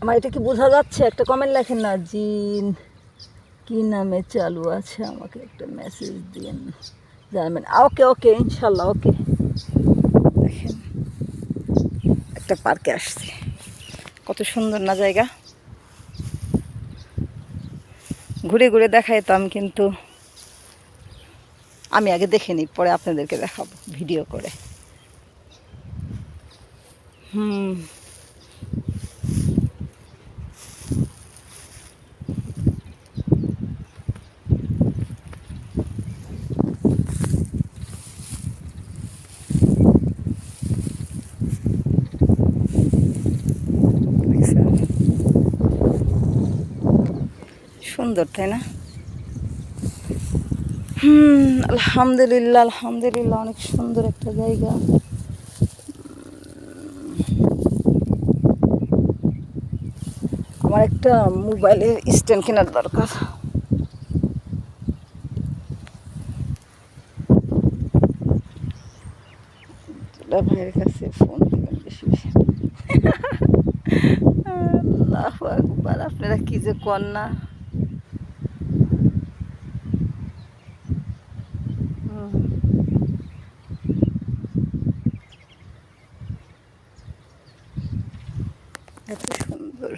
আমার এটা কি বোঝা যাচ্ছে? একটা কমেন্ট লেখেন না, জিন, কি নামে চালু আছে? আমাকে একটা মেসেজ দিন। জানবেন ওকে ওকে, ইনশাল্লাহ, ওকে। দেখেন, একটা পার্কে আসছি। কত সুন্দর না জায়গা? ঘুরে ঘুরে দেখাইতাম, কিন্তু আমি আগে দেখে নিই, পরে আপনাদেরকে দেখাবো, ভিডিও করে। হুম। সুন্দর, তাই না? হুম, আলহামদুলিল্লাহ আলহামদুলিল্লাহ, অনেক সুন্দর একটা জায়গা। আমার একটা মোবাইলের স্ট্যান্ড কেনার দরকার। ভাইয়ের কাছে ফোন দিবেন বেশি বেশি। আপনারা কি যে না। এত সুন্দর।